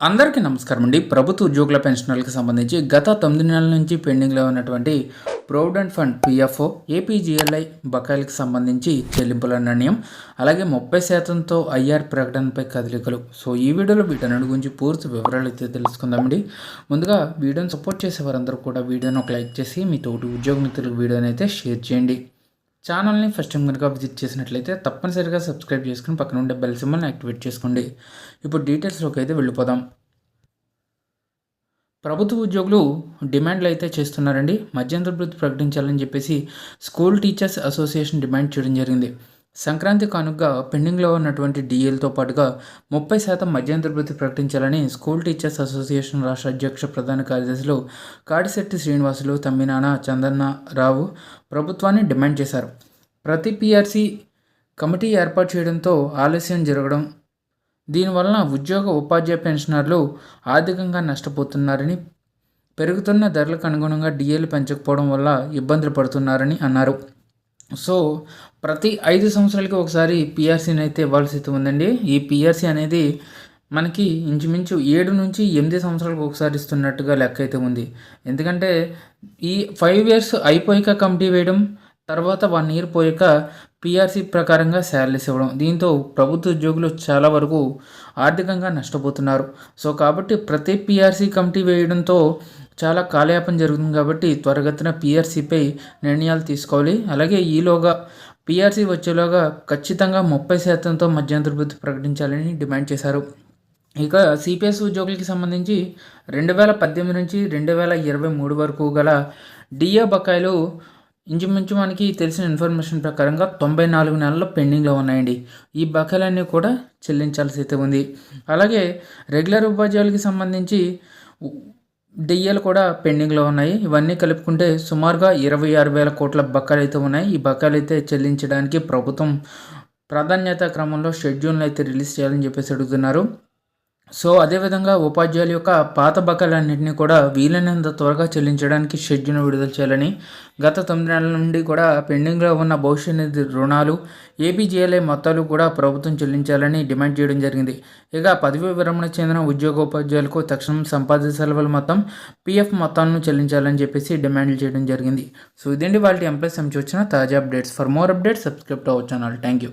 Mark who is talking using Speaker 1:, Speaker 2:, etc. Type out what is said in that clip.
Speaker 1: అందరికీ నమస్కారం అండి. ప్రభుత్వ ఉద్యోగుల పెన్షనర్లకు సంబంధించి గత తొమ్మిది నెలల నుంచి పెండింగ్లో ఉన్నటువంటి ప్రొవిడెంట్ ఫండ్ పిఎఫ్ఓ ఏపీజీఎల్ఐ బకాయిలకు సంబంధించి చెల్లింపుల నిర్ణయం అలాగే ముప్పై శాతంతో ఐఆర్ ప్రకటనపై కదలికలు. సో ఈ వీడియోలో వీటన్నిటి గురించి పూర్తి వివరాలు అయితే తెలుసుకుందామండి. ముందుగా వీడియోని సపోర్ట్ చేసే వారందరూ కూడా వీడియోని ఒక లైక్ చేసి మీ తోటి ఉద్యోగ మిత్రులకు వీడియోని అయితే షేర్ చేయండి. ఛానల్ని ఫస్ట్ టైం కనుక విజిట్ చేసినట్లయితే తప్పనిసరిగా సబ్స్క్రైబ్ చేసుకుని పక్కన ఉండే బెల్ సింబల్ని యాక్టివేట్ చేసుకోండి. ఇప్పుడు డీటెయిల్స్లోకి అయితే వెళ్ళిపోదాం. ప్రభుత్వ ఉద్యోగులు డిమాండ్లు అయితే చేస్తున్నారండి. మధ్యంతర వృత్తి ప్రకటించాలని చెప్పేసి స్కూల్ టీచర్స్ అసోసియేషన్ డిమాండ్ చేయడం జరిగింది. సంక్రాంతి కానుకగా పెండింగ్లో ఉన్నటువంటి డిఎల్తో పాటుగా ముప్పై శాతం మధ్యంతర వృత్తి ప్రకటించాలని స్కూల్ టీచర్స్ అసోసియేషన్ రాష్ట్ర అధ్యక్ష ప్రధాన కార్యదర్శులు కాడిశెట్టి శ్రీనివాసులు తమ్మినాన చందన్న రావు ప్రభుత్వాన్ని డిమాండ్ చేశారు. ప్రతి పిఆర్సీ కమిటీ ఏర్పాటు చేయడంతో ఆలస్యం జరగడం దీనివలన ఉద్యోగ ఉపాధ్యాయ పెన్షనర్లు ఆర్థికంగా నష్టపోతున్నారని పెరుగుతున్న ధరలకు అనుగుణంగా డిఏలు పెంచకపోవడం వల్ల ఇబ్బందులు పడుతున్నారని అన్నారు. సో ప్రతి ఐదు సంవత్సరాలకి ఒకసారి పిఆర్సీని అయితే ఇవ్వాల్సి అయితే ఉందండి. ఈ పిఆర్సీ అనేది మనకి ఇంచుమించు ఏడు నుంచి ఎనిమిది సంవత్సరాలకు ఒకసారి ఇస్తున్నట్టుగా లెక్క అయితే ఉంది. ఎందుకంటే ఈ ఫైవ్ ఇయర్స్ అయిపోయాక కమిటీ వేయడం తర్వాత వన్ ఇయర్ పోయాక పిఆర్సీ ప్రకారంగా శాలరీస్ ఇవ్వడం. దీంతో ప్రభుత్వ ఉద్యోగులు చాలా వరకు ఆర్థికంగా నష్టపోతున్నారు. సో కాబట్టి ప్రతి పిఆర్సీ కమిటీ వేయడంతో చాలా కాలయాపన జరుగుతుంది కాబట్టి త్వరగతిన పిఆర్సీపై నిర్ణయాలు తీసుకోవాలి. అలాగే ఈలోగా పిఆర్సీ వచ్చేలోగా ఖచ్చితంగా ముప్పై శాతంతో మధ్యంతర ప్రకటించాలని డిమాండ్ చేశారు. ఇక సిపిఎస్ ఉద్యోగులకి సంబంధించి రెండు వేల పద్దెనిమిది నుంచి రెండు వేల ఇరవై మూడు వరకు గల డిఏ బకాయిలు ఇంచుమించు మనకి తెలిసిన ఇన్ఫర్మేషన్ ప్రకారంగా తొంభై నాలుగు నెలల్లో పెండింగ్లో ఉన్నాయండి. ఈ బకాయిలన్నీ కూడా చెల్లించాల్సి అయితే ఉంది. అలాగే రెగ్యులర్ ఉపాధ్యాయులకి సంబంధించి డిఏలు కూడా పెండింగ్లో ఉన్నాయి. ఇవన్నీ కలుపుకుంటే సుమారుగా ఇరవై ఆరు వేల కోట్ల బకాయిలు అయితే ఉన్నాయి. ఈ బకాయిలు అయితే చెల్లించడానికి ప్రభుత్వం ప్రాధాన్యత క్రమంలో షెడ్యూల్ని అయితే రిలీజ్ చేయాలని చెప్పేసి అడుగుతున్నారు. సో అదేవిధంగా ఉపాధ్యాయుల యొక్క పాత బకాయిలన్నింటినీ కూడా వీలైనంత త్వరగా చెల్లించడానికి షెడ్యూల్ విడుదల చేయాలని గత తొమ్మిది నెలల నుండి కూడా పెండింగ్లో ఉన్న భవిష్యత్ నిధి రుణాలు ఏపీజీఎల్ఐ మొత్తాలు కూడా ప్రభుత్వం చెల్లించాలని డిమాండ్ చేయడం జరిగింది. ఇక పదవి విరమణ చెందిన ఉద్యోగోపాధ్యాయులకు తక్షణం సంపాదిత సెలవుల మొత్తం పీఎఫ్ మొత్తాలను చెల్లించాలని చెప్పేసి డిమాండ్లు చేయడం జరిగింది. సో ఇదండి వాళ్ళ ఎంప్లాయీస్ సంబంధించి వచ్చిన తాజా updates. For more updates subscribe to our channel. Thank you.